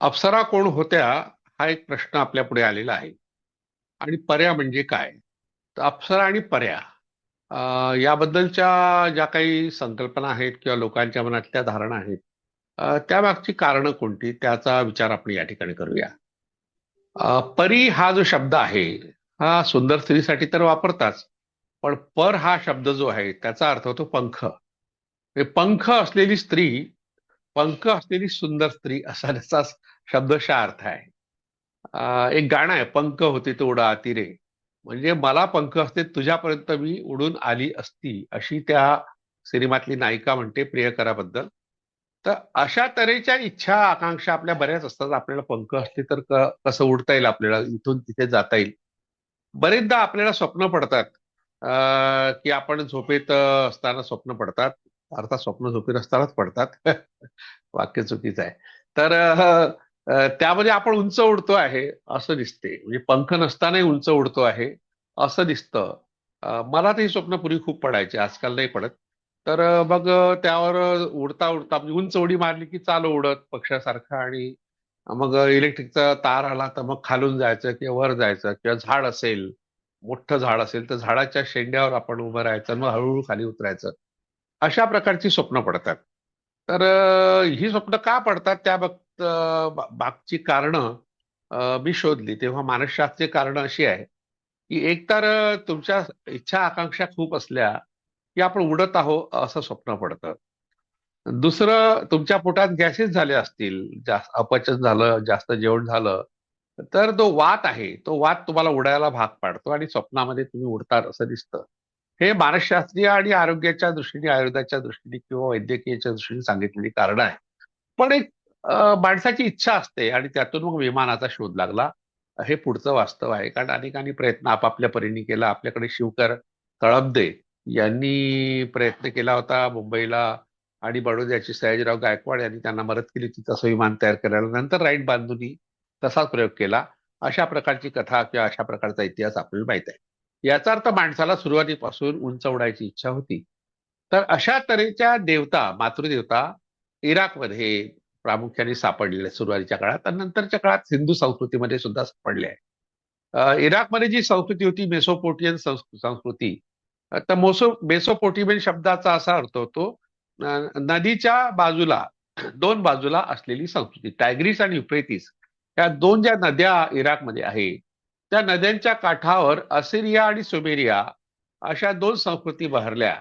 अप्सरा कोण होत्या हा एक प्रश्न आपल्या पुढे आलेला आहे. आणि पर्या म्हणजे काय? तर अप्सरा आणि पर्या याबद्दलच्या ज्या काही संकल्पना आहेत किंवा लोकांच्या मनातल्या धारणा आहेत त्यामागची कारणं कोणती? त्याचा विचार आपण या ठिकाणी करूया. अं, परी हा जो शब्द आहे हा सुंदर स्त्रीसाठी तर वापरताच पण पर हा शब्द जो आहे त्याचा अर्थ होतो पंख. म्हणजे पंख असलेली स्त्री पंख असलेली सुंदर स्त्री असा त्याचा शब्दशः अर्थ आहे एक गाणं आहे पंख होते तो उडा अतिरे म्हणजे मला पंख असते तुझ्यापर्यंत मी उडून आली असती अशी त्या सिनेमातली नायिका म्हणते प्रियकराबद्दल. तर अशा तऱ्हेच्या इच्छा आकांक्षा आपल्या बऱ्याच असतात. आपल्याला पंख असते तर कसं उडता येईल आपल्याला? इथून तिथे जाता येईल. बरेचदा आपल्याला स्वप्न पडतात. की आपण झोपेत असताना स्वप्न पडतात. अर्थात स्वप्न झोपेत असतानाच पडतात. वाक्य चुकीचं आहे. तर त्यामध्ये आपण उंच उडतो आहे असं दिसते. म्हणजे पंख नसतानाही उंच उडतो आहे असं दिसतं. मला तर ही स्वप्न पूर्वी खूप पडायचे आजकाल नाही पडत. तर मग त्यावर उडता उडता म्हणजे उंच उडी मारली की चालू उडत पक्षासारखं आणि मग इलेक्ट्रिकचा तार आला तर मग खालून जायचं किंवा वर जायचं किंवा झाड असेल मोठं झाड असेल तर झाडाच्या शेंड्यावर आपण उभं राहायचं मग हळूहळू खाली उतरायचं. अशा प्रकारची स्वप्न पडतात. तर ही स्वप्न का पडतात त्या बघ- मागची कारणं मी शोधली. तेव्हा मानसशास्त्रीय कारणं अशी आहे की एकतर तुमच्या इच्छा आकांक्षा खूप असल्या की आपण उडत आहो असं स्वप्न पडतं. दुसरं तुमच्या पोटात गॅसेस झाले असतील जास्त अपचन झालं जास्त जेवण झालं तर तो वात आहे तो वात तुम्हाला उडायला भाग पाडतो आणि स्वप्नामध्ये तुम्ही उडतात असं दिसतं. हे मानसशास्त्रीय आणि आरोग्याच्या दृष्टीने आयुर्वेदाच्या दृष्टीने किंवा वैद्यकीयच्या दृष्टीने सांगितलेली कारण आहे पण एक माणसाची इच्छा असते आणि त्यातून मग विमानाचा शोध लागला. हे पुढचं वास्तव आहे. कारण अनेकांनी प्रयत्न आपापल्या परीने केला. आपल्याकडे शिवकर तळबदे यांनी प्रयत्न केला होता मुंबईला आणि बडोद्याचे सयाजीराव गायकवाड यांनी त्यांना मदत केली. होती तसं विमान तयार करायला. नंतर राईट बांधूनी तसाच प्रयोग केला. अशा प्रकारची कथा किंवा अशा प्रकारचा इतिहास आपल्याला माहीत आहे. याचा अर्थ माणसाला सुरुवातीपासून उंच उडायची इच्छा होती. तर अशा तऱ्हेच्या देवता मातृदेवता इराकमध्ये प्रामुख्याने सापडलेले सुरुवातीच्या काळात आणि नंतरच्या काळात हिंदू संस्कृतीमध्ये सुद्धा सापडले आहे. इराकमध्ये जी संस्कृती होती मेसोपोटियन संस्कृती तर मोसो मेसोपोटियन शब्दाचा असा अर्थ होतो नदीच्या बाजूला दोन बाजूला असलेली संस्कृती टायग्रीस आणि युप्रेतीस या दोन ज्या नद्या इराकमध्ये आहे त्या नद्यांच्या काठावर असिरिया आणि सुमेरिया अशा दोन संस्कृती बहरल्या.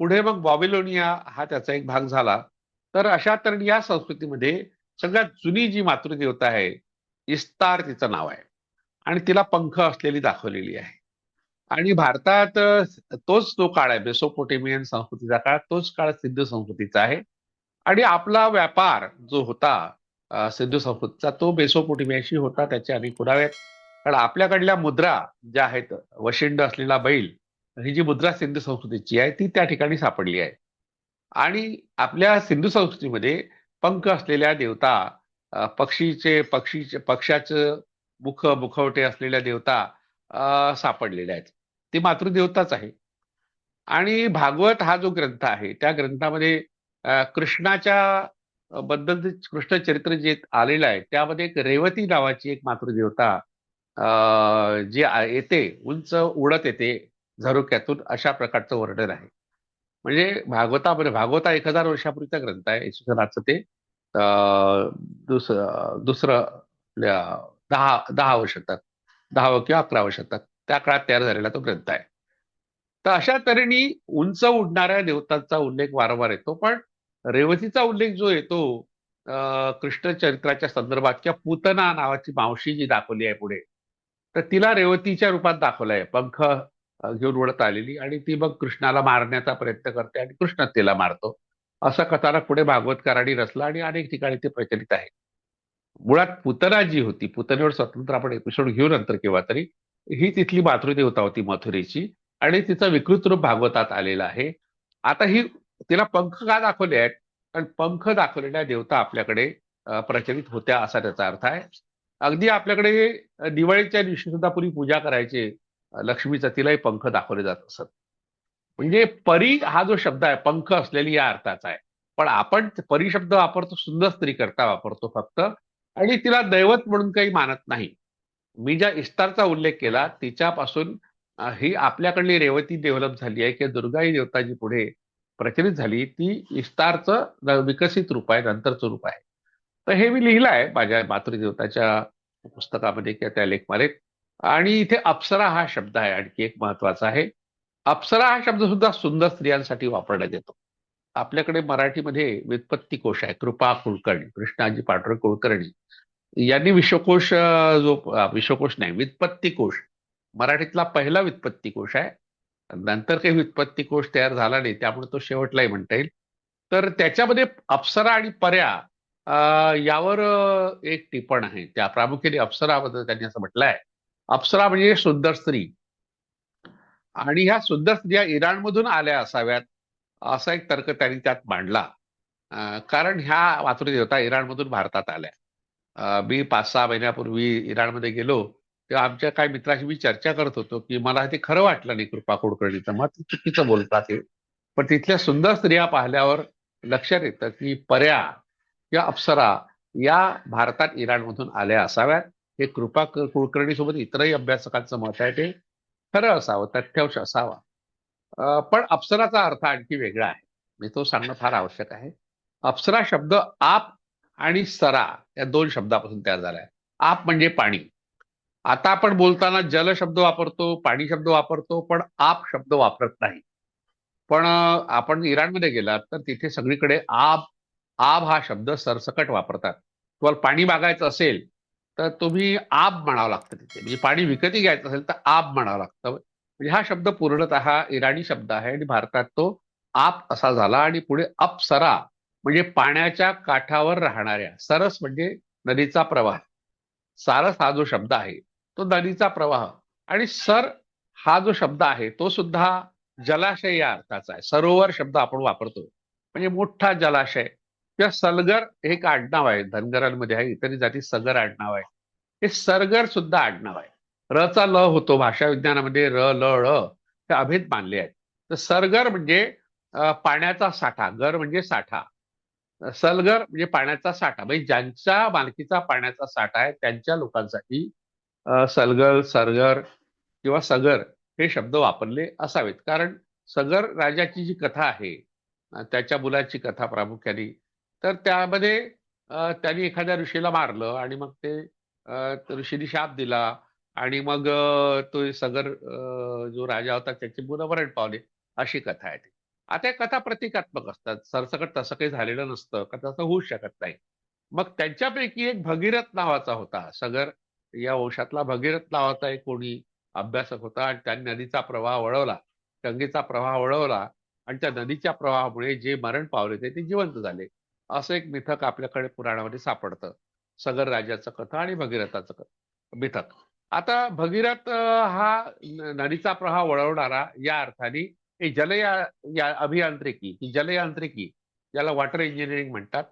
पुढे मग बॉबिलोनिया हा त्याचा एक भाग झाला. तर अशा तर या संस्कृतीमध्ये सगळ्यात जुनी जी मातृदेवता आहे इस्तार तिचं नाव आहे. आणि तिला पंख असलेली दाखवलेली आहे. आणि भारतात तोच तो काळ आहे मेसोपोटेमियन संस्कृतीचा काळ तोच काळ सिंधू संस्कृतीचा आहे. आणि आपला व्यापार जो होता सिंधू संस्कृतीचा तो मेसोपोटेमियाशी होता त्याचे अनेक पुरावे आहेत. कारण आपल्याकडल्या मुद्रा ज्या आहेत वशिंड असलेला बैल ही जी मुद्रा सिंधू संस्कृतीची आहे ती त्या ठिकाणी सापडली आहे. आणि आपल्या सिंधू संस्कृतीमध्ये पंख असलेल्या देवता पक्षीचे पक्षीचे पक्षाचं मुख मुखवटे असलेल्या देवता सापडलेल्या आहेत. ती मातृदेवताच आहे. आणि भागवत हा जो ग्रंथ आहे त्या ग्रंथामध्ये कृष्णाच्या बद्दल जे कृष्ण चरित्र जे आलेलं आहे त्यामध्ये एक रेवती नावाची एक मातृदेवता अ, जी येते उंच उडत येते झरोक्यातून अशा प्रकारचं वर्णन आहे. म्हणजे भागवतामध्ये भागवता एक हजार वर्षापूर्वीचा ग्रंथ आहे. इसवी ते दुसरं दुसरं आपल्या दहा दहावं शतक दहावं किंवा अकरावं शतक त्या काळात तयार झालेला तो ग्रंथ आहे. तर अशा तऱ्हेने उंच उडणाऱ्या देवतांचा उल्लेख वारंवार येतो. पण रेवतीचा उल्लेख जो येतो कृष्ण चरित्राच्या संदर्भात किंवा पूतना नावाची मावशी जी दाखवली आहे पुढे तर तिला रेवतीच्या रूपात दाखवलं आहे. पंख घेऊन उडत आलेली आणि ती मग कृष्णाला मारण्याचा प्रयत्न करते आणि कृष्ण तिला मारतो. असा कथानक पुढे भागवतकारांनी रचला आणि अनेक ठिकाणी ते प्रचलित आहे. मुळात पुतना जी होती पुतनेवर स्वतंत्र आपण एपिसोड घेऊ नंतर केव्हा तरी ही तिथली मातृदेवता होती मथुरेची आणि तिचा विकृत रूप भागवतात आलेला आहे. आता ही तिला पंख का दाखवले आहेत? कारण पंख दाखवलेल्या देवता आपल्याकडे प्रचलित होत्या असा त्याचा अर्थ आहे. अगदी आपल्याकडे दिवाळीच्या दिवशी सुद्धा पूर्वी पूजा करायचे लक्ष्मीचा तिलाही पंख दाखवले जात असत. म्हणजे परी हा जो शब्द आहे पंख असलेली या अर्थाचा आहे. पण आपण परी शब्द वापरतो सुंदर स्त्री करता वापरतो फक्त. आणि तिला दैवत म्हणून काही मानत नाही. मी ज्या इस्तारचा उल्लेख केला तिच्यापासून ही आपल्याकडली रेवती डेव्हलप झाली आहे किंवा दुर्गा ही देवता जी पुढे प्रचलित झाली ती इस्तारचं विकसित रूप आहे नंतरचं रूप आहे. तर हे मी लिहिलं आहे माझ्या मातृदेवताच्या पुस्तकामध्ये किंवा त्या लेखमालेत. आणि इथे अप्सरा हा शब्द आहे आणखी एक महत्त्वाचा आहे. अप्सरा हा शब्द सुद्धा सुंदर स्त्रियांसाठी वापरण्यात येतो. आपल्याकडे मराठीमध्ये व्युत्पत्ती कोश आहे कृपा कुलकर्णी कृष्णाजी पाटोळे कुलकर्णी. यांनी विश्वकोश जो विश्वकोश नाही व्युत्पत्ती कोश मराठीतला पहिला व्युत्पत्ती कोश आहे. नंतर काही व्युत्पत्ती कोश तयार झाला नाही त्यामुळे तो शेवटलाही म्हणता येईल. तर त्याच्यामध्ये अप्सरा आणि पर्या यावर एक टिपण आहे. त्या प्रामुख्याने अप्सराबद्दल त्यांनी असं म्हटलं आहे अप्सरा म्हणजे सुंदर स्त्री. आणि ह्या सुंदर स्त्रिया इराणमधून आल्या असाव्यात असा एक तर्क त्यांनी त्यात मांडला. कारण ह्या मातृदेवता इराणमधून भारतात आल्या. मी पाच सहा महिन्यापूर्वी इराणमध्ये गेलो तेव्हा आमच्या काही मित्राशी मी चर्चा करत होतो की मला ते खरं वाटलं नाही कृपा कुडकर्णीचं मग चुकीचं बोलतात ते. पण तिथल्या सुंदर स्त्रिया पाहिल्यावर लक्षात येतं की पर्या किंवा अप्सरा या भारतात इराणमधून आल्या असाव्यात. हे कृपा कुलकर्णी सोबत इतरही अभ्यासकांचं मत आहे ते खरं असावं तथ्यांश असावा. पण अप्सराचा अर्थ आणखी वेगळा आहे. मी तो सांगणं फार आवश्यक आहे. अप्सरा शब्द आप आणि सरा या दोन शब्दापासून तयार झाला आहे आप म्हणजे पाणी. आता आपण बोलताना जल शब्द वापरतो पाणी शब्द वापरतो पण आप शब्द वापरत नाही. पण आपण इराणमध्ये गेलात तर तिथे सगळीकडे आब आब हा शब्द सरसकट वापरतात. तुम्हाला पाणी मागायचं असेल तर तुम्ही आब म्हणावं लागतं तिथे. म्हणजे पाणी विकती घ्यायचं असेल तर आब म्हणावं लागतं. म्हणजे हा शब्द पूर्णतः इराणी शब्द आहे आणि भारतात तो आप असा झाला आणि पुढे अपसरा म्हणजे पाण्याच्या काठावर राहणाऱ्या. सरस म्हणजे नदीचा प्रवाह. सारस हा जो शब्द आहे तो नदीचा प्रवाह. आणि सर हा जो शब्द आहे तो सुद्धा जलाशय या अर्थाचा आहे. सरोवर शब्द आपण वापरतो म्हणजे मोठा जलाशय. किंवा सलगर हे एक आडनाव आहे. धनगरांमध्ये आहे इतर जाती सगर आडनाव आहे. हे सरगर सुद्धा आडनाव आहे. रचा ल होतो. भाषा विज्ञानामध्ये र ल ळ हे अभेद मानले आहेत. तर सरगर म्हणजे पाण्याचा साठा. गर म्हणजे साठा. सलगर म्हणजे पाण्याचा साठा. म्हणजे ज्यांच्या मालकीचा पाण्याचा साठा आहे त्यांच्या लोकांसाठी सलगर सरगर किंवा सगर हे शब्द वापरले असावेत. कारण सगर राजाची जी कथा आहे त्याच्या मुलाची कथा प्रामुख्याने तर त्यामध्ये त्यांनी एखाद्या ऋषीला मारलं आणि मग ते ऋषीने शाप दिला आणि मग तो सगर जो राजा होता त्याचे मुलं मरण पावले. अशी कथा आहे ती. आता या कथा प्रतिकात्मक असतात. सरसकट तसं काही झालेलं नसतं. का तसं होऊ शकत नाही. मग त्यांच्यापैकी एक भगीरथ नावाचा होता. सगर या वंशातला भगीरथ नावाचा एक कोणी अभ्यासक होता आणि त्यांनी नदीचा प्रवाह वळवला. गंगेचा प्रवाह वळवला आणि त्या नदीच्या प्रवाहामुळे जे मरण पावले ते जिवंत झाले. असं एक मिथक आपल्याकडे पुराणामध्ये सापडतं. सगर राजाचं कथा आणि भगीरथाचं कथा. मिथक. आता भगीरथ हा नदीचा प्रवाह वळवणारा या अर्थाने हे जल या अभियांत्रिकी ही जलयांत्रिकी ज्याला वॉटर इंजिनिअरिंग म्हणतात.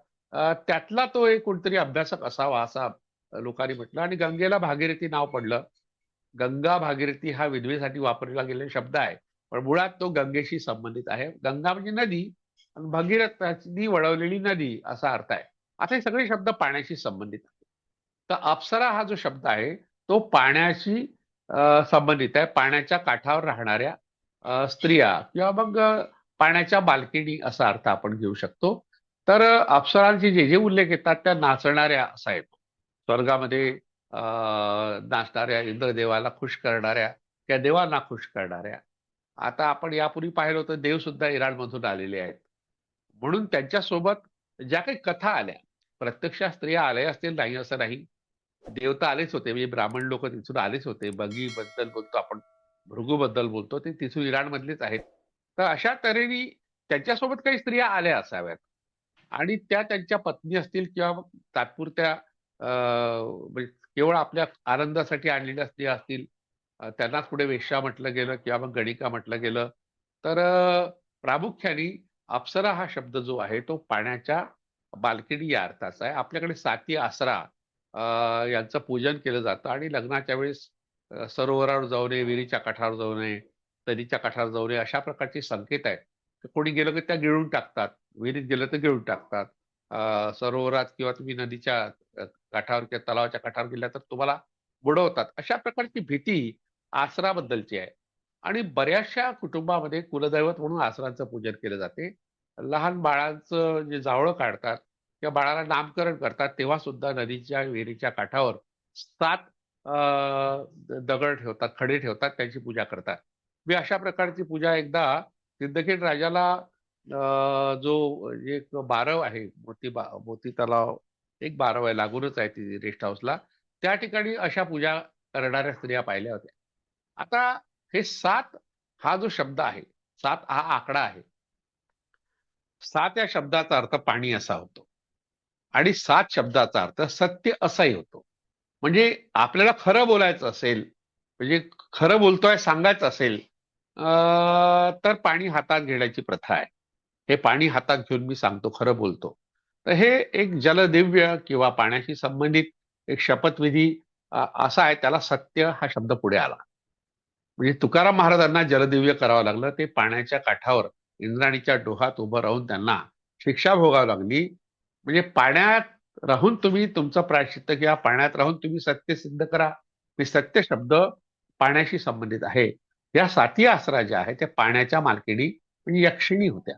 त्यातला तो एक कोणतरी अभ्यासक असावा असा लोकांनी म्हटलं आणि गंगेला भागीरथी नाव पडलं. गंगा भागीरथी हा विधवेसाठी वापरला गेलेला शब्द आहे. पण मुळात तो गंगेशी संबंधित आहे. गंगा म्हणजे नदी. भगीरथाची वळवलेली नदी असा अर्थ आहे. आता हे सगळे शब्द पाण्याशी संबंधित आहेत. तर अप्सरा हा जो शब्द आहे तो पाण्याशी संबंधित आहे. पाण्याच्या काठावर राहणाऱ्या स्त्रिया किंवा मग पाण्याच्या बालकिणी असा अर्थ आपण घेऊ शकतो. तर अप्सरांचे जे जे उल्लेख येतात त्या नाचणाऱ्या असा येतो स्वर्गामध्ये नाचणाऱ्या इंद्रदेवाला खुश करणाऱ्या त्या देवांना खुश करणाऱ्या. आता आपण यापूर्वी पाहिलं होतं देव सुद्धा इराणमधून आलेले आहेत. म्हणून त्यांच्यासोबत ज्या काही कथा आल्या प्रत्यक्ष स्त्रिया आल्या असतील नाही असं नाही. देवता आलेच होते म्हणजे ब्राह्मण लोक तिथून आलेच होते. बगी बद्दल बोलतो आपण भृगू बद्दल बोलतो ते तिथून इराण मधलेच आहेत. तर अशा तऱ्हेने त्यांच्यासोबत काही स्त्रिया आल्या असाव्यात. आणि त्या त्यांच्या पत्नी असतील किंवा तात्पुरत्या म्हणजे केवळ आपल्या आनंदासाठी आणलेल्या स्त्रिया असतील त्यांनाच पुढे वेश्या म्हटलं गेलं किंवा मग गणिका म्हटलं गेलं तर प्रामुख्याने अप्सरा हा शब्द जो आहे तो पाण्याच्या बाल्कनी या अर्थाचा आहे. आपल्याकडे साती आसरा यांचं पूजन केलं जातं आणि लग्नाच्या वेळेस सरोवरावर जाऊ नये विहिरीच्या काठावर जाऊ नये नदीच्या काठावर जाऊ नये अशा प्रकारचे संकेत आहेत. कोणी गेलं की त्या गिळून टाकतात. विहिरीत गेलं तर गिळून टाकतात. सरोवरात किंवा तुम्ही नदीच्या काठावर किंवा तलावाच्या काठावर गेल्या तर तुम्हाला बुडवतात. अशा प्रकारची भीती आसराबद्दलची आहे. आणि बऱ्याचशा कुटुंबामध्ये कुलदैवत म्हणून आसरांचं पूजन केलं जाते. लहान बाळांचं जे जावळं काढतात किंवा बाळाला नामकरण करतात तेव्हा सुद्धा नदीच्या विहिरीच्या काठावर सात दगड ठेवतात खडे ठेवतात त्यांची पूजा करतात. मी अशा प्रकारची पूजा एकदा सिद्धखेड राजाला जो एक बारव आहे मोती बा मोती तलाव एक बारव आहे लागूनच आहे ती रेस्ट हाऊसला त्या ठिकाणी अशा पूजा करणाऱ्या स्त्रिया पाहिल्या होत्या. आता हे सात हा जो शब्द आहे सात हा आकडा आहे. सात या शब्दाचा अर्थ पाणी असा होतो. आणि सात शब्दाचा अर्थ सत्य असाही होतो. म्हणजे आपल्याला खरं बोलायचं असेल म्हणजे खरं बोलतोय सांगायचं असेल अं, तर पाणी हातात घेण्याची प्रथा आहे. हे पाणी हातात घेऊन मी सांगतो खरं बोलतो. तर हे एक जलदिव्य किंवा पाण्याशी संबंधित एक शपथविधी असा आहे त्याला सत्य हा शब्द पुढे आला. म्हणजे तुकाराम महाराजांना जलदिव्य करावं लागलं. ते पाण्याच्या काठावर इंद्राणीच्या डोहात उभं राहून त्यांना शिक्षा भोगावी लागली. म्हणजे पाण्यात राहून तुम्ही तुमचं प्रायश्चित्त किंवा पाण्यात राहून तुम्ही सत्य सिद्ध करा. हे सत्य शब्द पाण्याशी संबंधित आहे. या साती आसरा ज्या आहेत त्या पाण्याच्या मालकिणी म्हणजे यक्षिणी होत्या.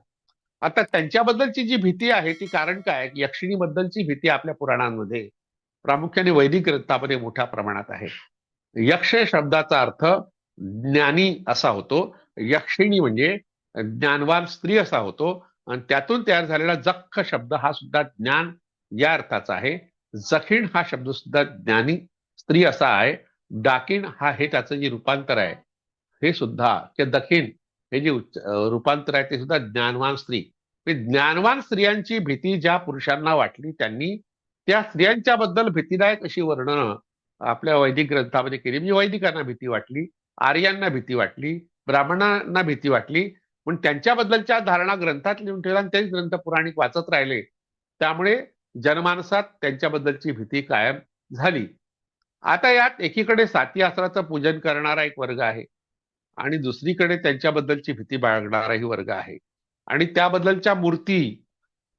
आता त्यांच्याबद्दलची जी भीती आहे ती कारण काय? की यक्षिणीबद्दलची भीती आपल्या पुराणांमध्ये प्रामुख्याने वैदिक ग्रंथामध्ये मोठ्या प्रमाणात आहे. यक्ष शब्दाचा अर्थ ज्ञानी असा होतो. यक्षिणी म्हणजे ज्ञानवान स्त्री असा होतो. आणि त्यातून तयार झालेला जख्ख शब्द हा सुद्धा ज्ञान या अर्थाचा आहे. जखीण हा शब्द सुद्धा ज्ञानी स्त्री असा आहे. डाकिण हा हे त्याचं जे रूपांतर आहे हे सुद्धा किंवा दखीण हे जे रूपांतर आहे ते सुद्धा ज्ञानवान स्त्री. ज्ञानवान स्त्रियांची भीती ज्या पुरुषांना वाटली त्यांनी त्या स्त्रियांच्या बद्दल भीतीदायक अशी वर्णनं आपल्या वैदिक ग्रंथामध्ये केली. म्हणजे वैदिकांना भीती वाटली. आर्यांना भीती वाटली ब्राह्मणांना भीती वाटली पण त्यांच्याबद्दलच्या धारणा ग्रंथात लिहून ठेवल्या आणि तेच ग्रंथ पुराणिक वाचत राहिले. त्यामुळे जनमानसात त्यांच्याबद्दलची भीती कायम झाली. आता यात एकीकडे साती आसराचं पूजन करणारा एक वर्ग आहे आणि दुसरीकडे त्यांच्याबद्दलची भीती बाळगणाराही वर्ग आहे. आणि त्याबद्दलच्या मूर्ती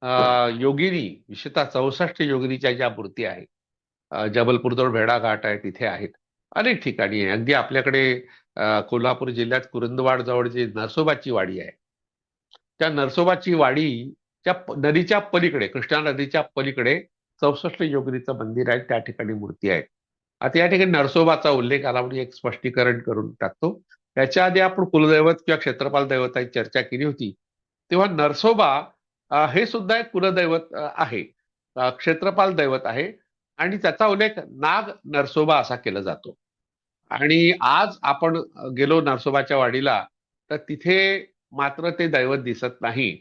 अं, योगिनी विशेषतः चौसष्ट योगिनीच्या ज्या मूर्ती आहेत जबलपूरजवळ भेडा घाट आहे तिथे आहेत. अनेक ठिकाणी आहे. अगदी आपल्याकडे कोल्हापूर जिल्ह्यात कुरुंदवाड जवळ जी नरसोबाची वाडी आहे त्या नरसोबाची वाडीच्या नदीच्या पलीकडे कृष्णा नदीच्या पलीकडे चौसष्ट योगिनीचं मंदिर आहे त्या ठिकाणी मूर्ती आहे. आता या ठिकाणी नरसोबाचा उल्लेख आला म्हणून एक स्पष्टीकरण करून टाकतो. त्याच्या आधी आपण कुलदैवत किंवा क्षेत्रपाल दैवताची चर्चा केली होती. तेव्हा नरसोबा हे सुद्धा एक कुलदैवत आहे. क्षेत्रपाल दैवत आहे. आणि त्याचा उल्लेख नाग नरसोबा असा केला जातो. आणि आज आपण गेलो नरसोबाच्या वाडीला तर तिथे मात्र ते दैवत दिसत नाही.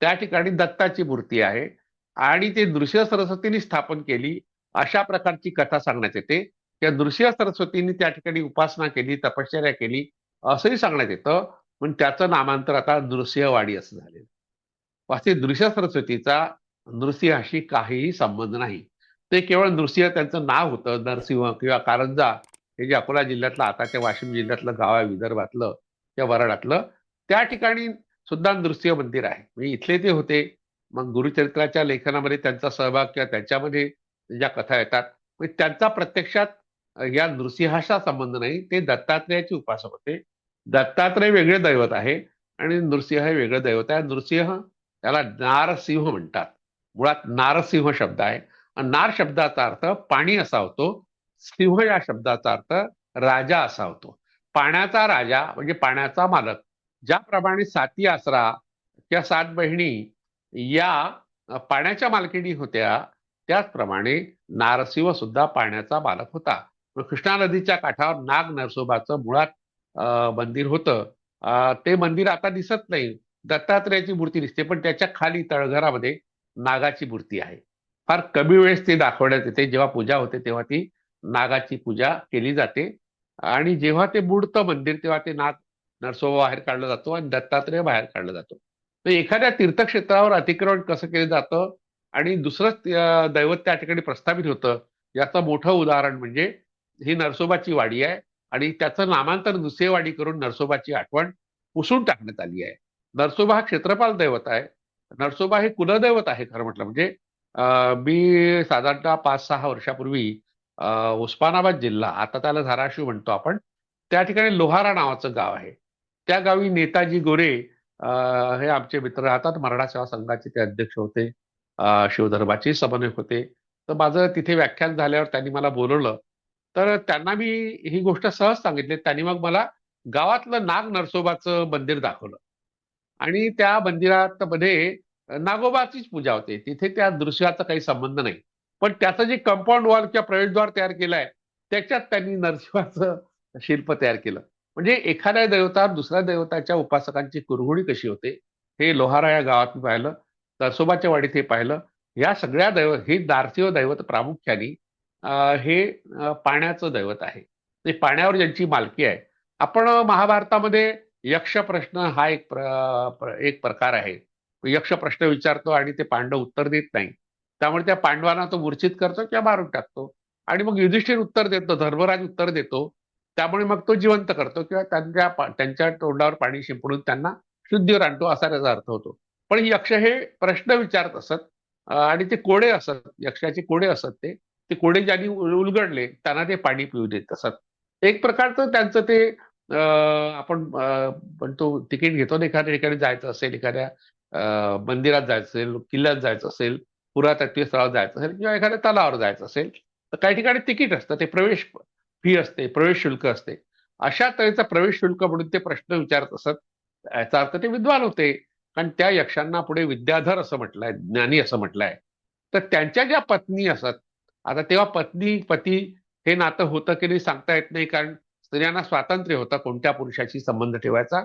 त्या ठिकाणी दत्ताची मूर्ती आहे आणि ते दृश्य सरस्वतींनी स्थापन केली अशा प्रकारची कथा सांगण्यात येते. त्या दृश्य सरस्वतींनी त्या ठिकाणी उपासना केली तपश्चर्या केली असंही सांगण्यात येतं. पण त्याचं नामांतर आता नृसिंहवाडी असं झालेलं वास्तविक दृश्य सरस्वतीचा नृसिंहाशी काहीही संबंध नाही. ते केवळ नृसिंह त्यांचं नाव होतं नरसिंह किंवा कारंजा. हे जे अकोला जिल्ह्यातलं आताच्या वाशिम जिल्ह्यातलं गाव आहे विदर्भातलं किंवा वराडातलं त्या ठिकाणी सुद्धा नृसिंह मंदिर आहे. म्हणजे इथले ते होते. मग गुरुचरित्राच्या लेखनामध्ये त्यांचा सहभाग किंवा त्यांच्यामध्ये ज्या कथा येतात म्हणजे त्यांचा प्रत्यक्षात या नृसिंहाचा संबंध नाही ते दत्तात्रेयाचे उपासक होते. दत्तात्रय वेगळे दैवत आहे आणि नृसिंह हे वेगळं दैवत आहे. नृसिंह त्याला नारसिंह म्हणतात. मुळात नारसिंह शब्द आहे. नार शब्दाचा अर्थ पाणी असा होतो सिंह या शब्दाचा अर्थ राजा असा होतो पाण्याचा राजा म्हणजे पाण्याचा मालक. ज्याप्रमाणे साती आसरा किंवा सात बहिणी या पाण्याच्या मालकिणी होत्या त्याचप्रमाणे नारसिंह सुद्धा पाण्याचा मालक होता. कृष्णा नदीच्या काठावर नाग नरसोबाचं मुळात मंदिर होतं. ते मंदिर आता दिसत नाही. दत्तात्रेयाची मूर्ती दिसते पण त्याच्याखाली तळघरामध्ये नागाची मूर्ती आहे. फार कमी वेळेस ते दाखवण्यात येते. जेव्हा पूजा होते तेव्हा ती नागाची पूजा केली जाते. आणि जेव्हा ते बुडतं मंदिर तेव्हा ते नाग नरसोबा बाहेर काढला जातो आणि दत्तात्रेय बाहेर काढला जातो. तर एखाद्या तीर्थक्षेत्रावर अतिक्रमण कसं केलं जातं? आणि दुसरंच दैवत त्या ठिकाणी प्रस्थापित होतं. याचं मोठं उदाहरण म्हणजे ही नरसोबाची वाडी आहे आणि त्याचं नामांतर दुसेवाडी करून नरसोबाची आठवण पुसून टाकण्यात आली आहे. नरसोबा हा क्षेत्रपाल दैवत आहे. नरसोबा हे कुलदैवत आहे खरं म्हटलं म्हणजे मी साधारणतः 5-6 वर्षापूर्वी उस्मानाबाद जिल्हा, आता त्याला धाराशिव म्हणतो आपण. त्या ठिकाणी लोहारा नावाचं गाव आहे. त्या गावी नेताजी गोरे हे आमचे मित्र राहतात. मराठा सेवा संघाचे ते अध्यक्ष होते. शिवधर्माचे समन्वयक होते. तर माझं तिथे व्याख्यान झाल्यावर त्यांनी मला बोलवलं तर त्यांना मी ही गोष्ट सहज सांगितली. त्यांनी मग मला गावातलं नाग नरसोबाचं मंदिर दाखवलं. आणि त्या मंदिरात मध्ये नागोबाचीच पूजा होते. तिथे त्या दृश्याचा काही संबंध नाही. पण त्याचं जे कंपाऊंड वॉल किंवा प्रवेशद्वार तयार केलाय त्याच्यात त्यांनी नरसिंहाचं शिल्प तयार केलं. म्हणजे एखाद्या दैवतावर दुसऱ्या दैवताच्या उपासकांची कुरघुडी कशी होते, हे लोहारा या गावात मी पाहिलं. नरसोबाच्या वाडीत हे पाहिलं. या सगळ्या दैव हे दार्थिव दैवत प्रामुख्याने हे पाण्याचं दैवत आहे. ते पाण्यावर ज्यांची मालकी आहे. आपण महाभारतामध्ये यक्ष प्रश्न हा एक प्र प्र एक प्रकार आहे. यक्ष प्रश्न विचारतो आणि ते पांडव उत्तर देत नाही. त्यामुळे त्या पांडवांना तो मूर्छित करतो किंवा मारून टाकतो. आणि मग युधिष्ठिर उत्तर देतो, धर्मराज उत्तर देतो. त्यामुळे मग तो जिवंत करतो किंवा त्यांच्या त्यांच्या तोंडावर पाणी शिंपडून त्यांना शुद्धीवर आणतो असा त्याचा अर्थ होतो. पण यक्ष हे प्रश्न विचारत असत आणि ते कोडे असत. यक्षाचे कोडे असत ते. ते कोडे ज्यांनी उलगडले त्यांना ते पाणी पिऊ देत असत. एक प्रकारचं त्यांचं ते आपण म्हणतो तिकीट घेतो ना एखाद्या ठिकाणी जायचं असेल, एखाद्या मंदिरात जायचं असेल, किल्ल्यात जायचं असेल, पुरातत्वीय स्थळावर जायचं असेल किंवा एखाद्या तलावावर जायचं असेल, तर काही ठिकाणी तिकीट असतं. ते प्रवेश फी असते, प्रवेश शुल्क असते. अशा तऱ्हेचा प्रवेश शुल्क म्हणून ते प्रश्न विचारत असत. याचा अर्थ ते विद्वान होते. कारण त्या यक्षांना पुढे विद्याधर असं म्हटलंय, ज्ञानी असं म्हटलंय. तर त्यांच्या ज्या पत्नी असत, आता तेव्हा पत्नी, पती हे नातं होतं की नाही सांगता येत नाही. कारण स्त्रियांना स्वातंत्र्य होतं कोणत्या पुरुषाशी संबंध ठेवायचा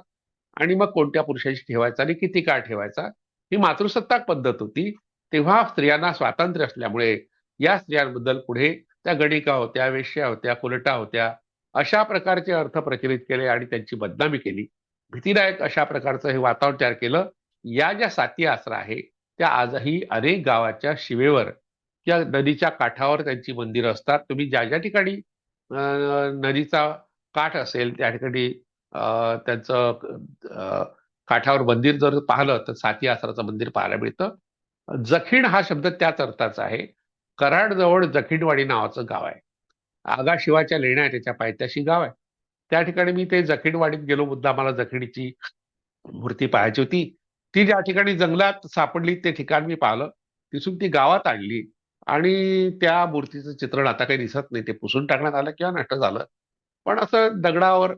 आणि मग कोणत्या पुरुषाशी ठेवायचा आणि किती काळ ठेवायचा. ही मातृसत्ताक पद्धत होती. तेव्हा स्त्रियांना स्वातंत्र्य असल्यामुळे या स्त्रियांबद्दल पुढे त्या गणिका होत्या, वेश्या होत्या, कुलटा होत्या. अशा प्रकारचे अर्थ प्रचलित केले आणि त्यांची बदनामी केली. भीतीदायक अशा प्रकारचं हे वातावरण तयार केलं. या ज्या साती आसरा आहे, त्या आजही अनेक गावाच्या शिवेवर किंवा नदीच्या काठावर त्यांची मंदिरं असतात. तुम्ही ज्या-ज्या ठिकाणी नदीचा काठ असेल त्या ठिकाणी त्यांचं काठावर मंदिर जर पाहिलं तर साती आसराचं मंदिर पाहायला मिळतं. जखीण हा शब्द त्याच अर्थाचा आहे. कराडजवळ जखीणवाडी नावाचं गाव आहे. आगाशिवाच्या लेण्या त्याच्या पायथ्याशी गाव आहे. त्या ठिकाणी मी ते जखीणवाडीत गेलो मुद्दा मला जखीणीची मूर्ती पाहायची होती. ती ज्या ठिकाणी जंगलात सापडली ते ठिकाण मी पाहिलं. तिथून ती गावात आणली आणि त्या मूर्तीचं चित्रण आता काही दिसत नाही. ते पुसून टाकण्यात आलं किंवा नष्ट झालं. पण असं दगडावर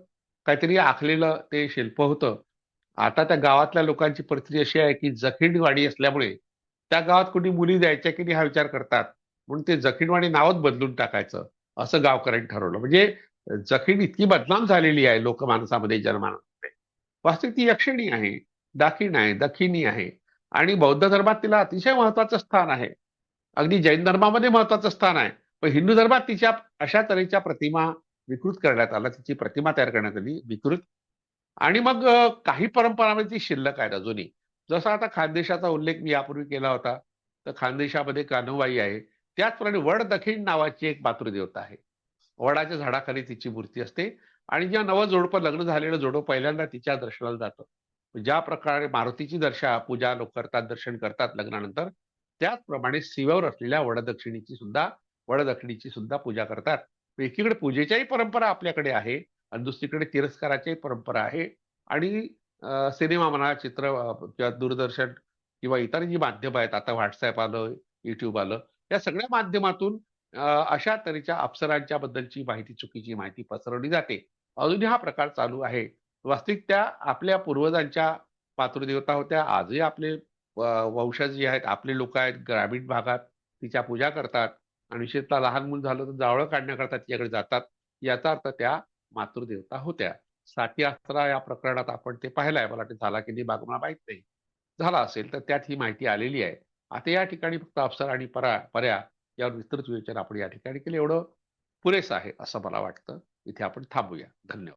काहीतरी आखलेलं ते शिल्प होतं. आता त्या गावातल्या लोकांची परिस्थिती अशी आहे की जखीणवाडी असल्यामुळे त्या गावात कुणी मुली द्यायच्या की नाही हा विचार करतात. म्हणून ते जखीणवाडी नावच बदलून टाकायचं, असं गावकऱ्यांनी ठरवलं. म्हणजे जखीण इतकी बदनाम झालेली आहे लोकमानसामध्ये, जनमानसामध्ये. वास्तविक ती यक्षिणी आहे, दाखिण आहे, दखिणी आहे आणि बौद्ध धर्मात तिला अतिशय महत्त्वाचं स्थान आहे. अगदी जैन धर्मामध्ये महत्वाचं स्थान आहे. पण हिंदू धर्मात तिच्या अशा तऱ्हेच्या प्रतिमा विकृत करण्यात आला तिची प्रतिमा तयार करण्यात आली विकृत आणि मग काही परंपरामध्ये ती शिल्लक आहेत अजूनही. जसा आता खानदेशाचा उल्लेख मी यापूर्वी केला होता. तर खानदेशामध्ये कान्होबाई आहे. त्याचप्रमाणे वडदखिण नावाची एक मातृदेवता आहे. वडाच्या झाडाखाली तिची मूर्ती असते आणि जेव्हा नवं जोडपं लग्न झालेलं जोडो पहिल्यांदा तिच्या दर्शनाला जातं. ज्या प्रकारे मारुतीची दर्शा पूजा लोक करतात, दर्शन करतात लग्नानंतर, त्याचप्रमाणे शिवेवर असलेल्या वडदक्षिणेची सुद्धा वडदक्षिणीची सुद्धा पूजा करतात. एकीकडे पूजेच्याही परंपरा आपल्याकडे आहे आणि दुसरीकडे तिरस्काराच्याही परंपरा आहे आणि सिनेमा म्हणा, चित्र किंवा दूरदर्शन किंवा इतर जी माध्यमं आहेत, आता व्हॉट्सअप आलं, युट्यूब आलं, या सगळ्या माध्यमातून अशा तऱ्हेच्या अप्सरांच्या बद्दलची माहिती, चुकीची माहिती पसरवली जाते. अजूनही हा प्रकार चालू आहे. वास्तविक त्या आपल्या पूर्वजांच्या मातृदेवता होत्या. आजही आपले वंशज जे आहेत, आपले लोक आहेत, ग्रामीण भागात तिच्या पूजा करतात आणि विशेषतः लहान मुलं झालं तर जावळं काढण्याकरता तिच्याकडे जातात. याचा अर्थ त्या मातृदेवता होत्या. साठी अस्त्रा या प्रकरणात आपण ते पाहिलंय. मला वाटतं झाला की नाही बाग मला माहीत नाही. झाला असेल तर त्यात ही माहिती आलेली आहे. आता या ठिकाणी फक्त अप्सरा आणि परा पर्या यावर विस्तृत विवेचन आपण या ठिकाणी केलं एवढं पुरेसं आहे, असं मला वाटतं. इथे आपण थांबूया. धन्यवाद.